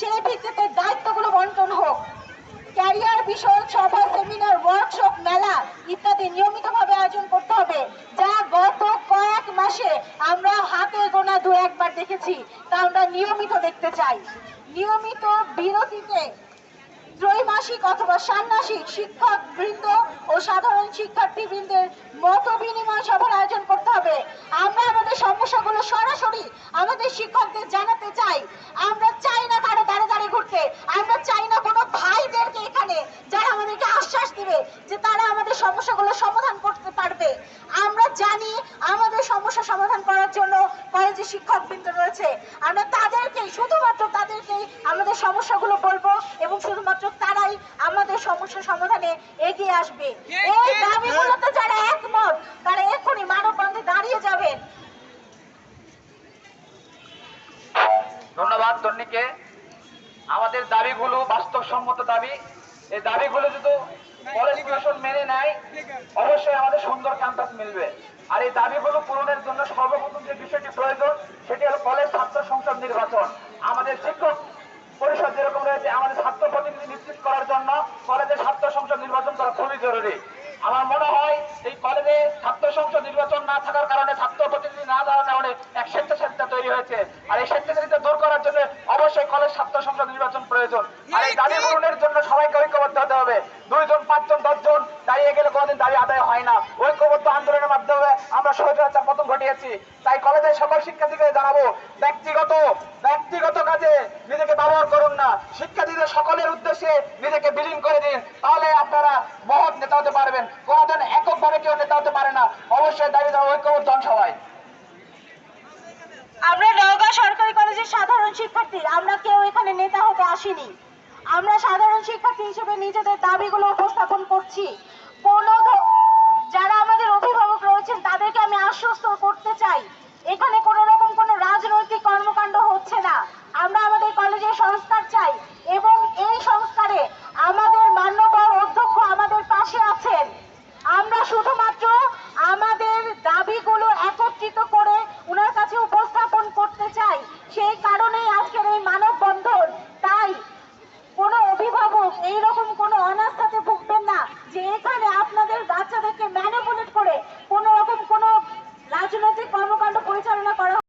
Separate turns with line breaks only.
ছেলেটিকে ভিত্তিতে দায়িত্বগুলো বন্টন হোক, ক্যারিয়ার বিষয়ক সভা, সেমিনার ওয়ার্কশপ মেলা ইত্যাদি নিয়মিতভাবে আয়োজন করতে হবে, যা গত কয়েক মাসে আমরা হাতে গোনা দু একবার দেখেছি, তা আমরা নিয়মিত দেখতে চাই। নিয়মিত বিরতিতে ত্রৈমাসিক অথবা ষান্মাসিক শিক্ষক বৃন্দ ও সাধারণ শিক্ষার্থী বৃন্দের মত বিনিময় সভার আয়োজন করতে হবে। আমরা আমাদের সমস্যাগুলো সরাসরি আমাদের শিক্ষকদের জানাতে চাই। আমরা চাই না ঘুরতে আমরা চাই না কোনো ভাইদেরকে এখানে যারা আমাদেরকে আশ্বাস দিবে যে তারা আমাদের সমস্যাগুলো সমাধান করতে পারবে। আমরা জানি আমাদের সমস্যা সমাধান করার জন্য কলেজে শিক্ষক বৃন্দ রয়েছে। আমরা তাদেরকেই, শুধুমাত্র তাদেরকেই আমাদের সমস্যাগুলো বলব এবং শুধুমাত্র তারাই আমাদের সমস্যা সমাধানে এগিয়ে আসবে। এই দাবিগুলোতে যারা একমত, তারা এক্ষুনি মানববন্ধে দাঁড়িয়ে যাবেন।
ধন্যবাদ তন্নিকে আমাদের দাবিগুলো বাস্তবসম্মত দাবি। এই দাবিগুলো যদি কলেজ প্রশাসন মেনে নেয়, অবশ্যই আমাদের সুন্দর ক্যাম্পাস মিলবে। আর এই দাবিগুলো পূরণের জন্য সর্বপ্রথম যে বিষয়টি প্রয়োজন, সেটি হলো কলেজ ছাত্র সংসদ নির্বাচন। আমাদের শিক্ষক পরিষদ যেরকম রয়েছে, আমাদের ছাত্র প্রতিনিধি নিশ্চিত করার জন্য কলেজের ছাত্র সংসদ নির্বাচন করা খুবই জরুরি। আমার মনে হয় এই কলেজে ছাত্র সংসদ নির্বাচন না থাকার কারণে ছাত্র প্রতিনিধি না দেওয়ার কারণে এক স্বেচ্ছাসেবিতা তৈরি হয়েছে। আর এই স্বেচ্ছাসেবিতা দূর করার অবশ্যই কলেজ ছাত্র সংসদ নির্বাচন প্রয়োজন। আর এই দাবি পূরণের জন্য সবাইকে ঐক্যবদ্ধ হতে হবে। দুইজন পাঁচজন দশজন দাঁড়িয়ে গেলে কোনোদিন দাবি আদায় হয় না। ঐক্যবদ্ধ আন্দোলনের মাধ্যমে আমরা স্বৈরাচার পতন ঘটিয়েছি। তাই কলেজের সকল শিক্ষার্থীকে জানাব ব্যক্তিগত ব্যক্তিগত কাজে নিজেকে ব্যবহার করুন না। শিক্ষার্থীদের সকলের উদ্দেশ্যে নিজেকে বিলীন করে দিন। তাহলে আপনারা মহৎ নেতা হতে পারবেন। কোনোদিন এককভাবে কেউ নেতা হতে পারে না। অবশ্যই দাবি দেওয়া ঐক্যবদ্ধ হন সবাই।
আমরা নওগাঁ সরকারি কলেজের শিক্ষার্থী আমরা কেউ এখানে নেতা হতে আসিনি। আমরা সাধারণ শিক্ষার্থী হিসেবে নিজেদের দাবিগুলো উপস্থাপন করছি। কোন যারা আমাদের অভিভাবক রয়েছেন, তাদেরকে আমি আশ্বস্ত করতে চাই। এখানে কোনো রকম কোনো রাজনৈতিক কর্মকাণ্ড হচ্ছে না। আমরা আমাদের কলেজের সংস্কার